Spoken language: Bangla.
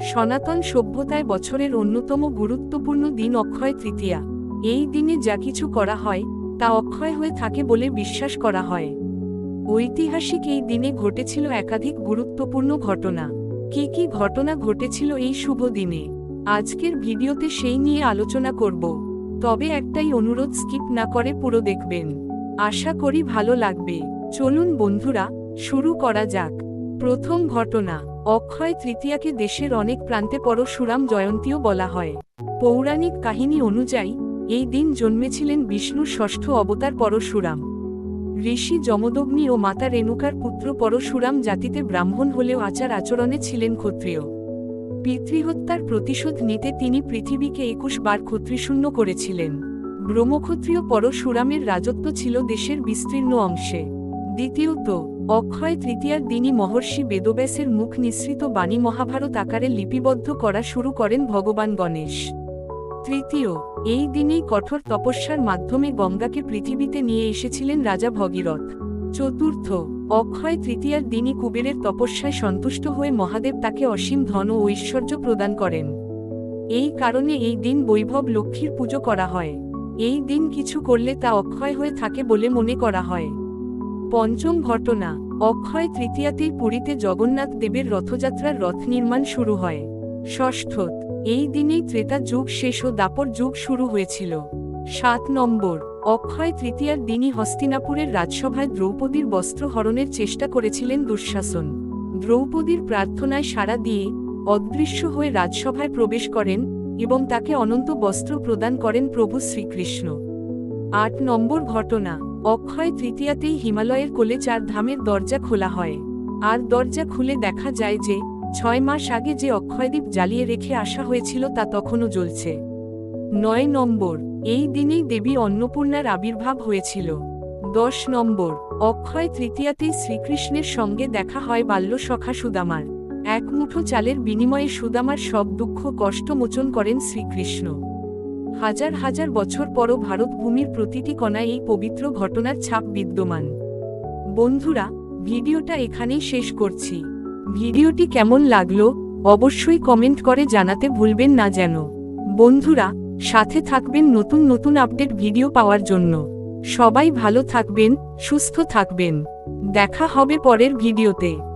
সনাতন সভ্যতায় বছরের অন্যতম গুরুত্বপূর্ণ দিন অক্ষয় তৃতীয়া। এই দিনে যা কিছু করা হয়, তা অক্ষয় হয়ে থাকে বলে বিশ্বাস করা হয়। ঐতিহাসিক এই দিনে ঘটেছিল একাধিক গুরুত্বপূর্ণ ঘটনা। কি কি ঘটনা ঘটেছিল এই শুভ দিনে? আজকের ভিডিওতে সেই নিয়ে আলোচনা করব। তবে একটাই অনুরোধ, স্কিপ না করে পুরো দেখবেন। আশা করি ভালো লাগবে। চলুন বন্ধুরা, শুরু করা যাক। প্রথম ঘটনা। অক্ষয় তৃতীয়াকে দেশের অনেক প্রান্তে পরশুরাম জয়ন্তীও বলা হয়। পৌরাণিক কাহিনী অনুযায়ী, এই দিন জন্মেছিলেন বিষ্ণুর ষষ্ঠ অবতার পরশুরাম। ঋষি যমদগ্নি ও মাতা রেণুকার পুত্র পরশুরাম জাতিতে ব্রাহ্মণ হলেও আচার আচরণে ছিলেন ক্ষত্রিয়। পিতৃহত্যার প্রতিশোধ নিতে তিনি পৃথিবীকে একুশ বার ক্ষত্রিশূন্য করেছিলেন। ব্রহ্মক্ষত্রিয় পরশুরামের রাজত্ব ছিল দেশের বিস্তীর্ণ অংশে। দ্বিতীয়ত অক্ষয় তৃতীয়ার দিনই মহর্ষি বেদব্যাসের মুখ নিঃসৃত বাণী মহাভারত আকারে লিপিবদ্ধ করা শুরু করেন ভগবান গণেশ। তৃতীয়, এই দিনেই কঠোর তপস্যার মাধ্যমে গঙ্গাকে পৃথিবীতে নিয়ে এসেছিলেন রাজা ভগীরথ। চতুর্থ, অক্ষয় তৃতীয়ার দিনই কুবেরের তপস্যায় সন্তুষ্ট হয়ে মহাদেব তাকে অসীম ধন ও ঐশ্বর্য প্রদান করেন। এই কারণে এই দিন বৈভব লক্ষ্মীর পুজো করা হয়। এই দিন কিছু করলে তা অক্ষয় হয়ে থাকে বলে মনে করা হয়। পঞ্চম ঘটনা, অক্ষয় তৃতীয়াতেই পুরীতে জগন্নাথ দেবের রথযাত্রার রথ নির্মাণ শুরু হয়। ষষ্ঠত এই দিনেই ত্রেতা যুগ শেষ ও দাপর যুগ শুরু হয়েছিল। সাত নম্বর, অক্ষয় তৃতীয়ার দিনই হস্তিনাপুরের রাজসভায় দ্রৌপদীর বস্ত্র হরণের চেষ্টা করেছিলেন দুঃশাসন। দ্রৌপদীর প্রার্থনায় সাড়া দিয়ে, অদৃশ্য হয়ে রাজসভায় প্রবেশ করেন এবং তাকে অনন্ত বস্ত্র প্রদান করেন প্রভু শ্রীকৃষ্ণ। আট নম্বর ঘটনা অক্ষয় তৃতীয়াতেই হিমালয়ের কোলে চার ধামের দরজা খোলা হয়। আর দরজা খুলে দেখা যায় যে, ছয় মাস আগে যে অক্ষয়দ্বীপ জ্বালিয়ে রেখে আসা হয়েছিল তা তখনও জ্বলছে। নয় নম্বর, এই দিনেই দেবী অন্নপূর্ণার আবির্ভাব হয়েছিল। দশ নম্বর, অক্ষয় তৃতীয়াতেই শ্রীকৃষ্ণের সঙ্গে দেখা হয় বাল্য সখা সুদামার। এক মুঠো চালের বিনিময়ে সুদামার সব দুঃখ কষ্ট মোচন করেন শ্রীকৃষ্ণ। হাজার হাজার বছর পরও ভারতভূমির প্রতিটি কণায় এই পবিত্র ঘটনার ছাপ বিদ্যমান। বন্ধুরা, ভিডিওটা এখানেই শেষ করছি। ভিডিওটি কেমন লাগল, অবশ্যই কমেন্ট করে জানাতে ভুলবেন না যেন। বন্ধুরা, সাথে থাকবেন নতুন নতুন আপডেট ভিডিও পাওয়ার জন্য। সবাই ভালো থাকবেন, সুস্থ থাকবেন। দেখা হবে পরের ভিডিওতে।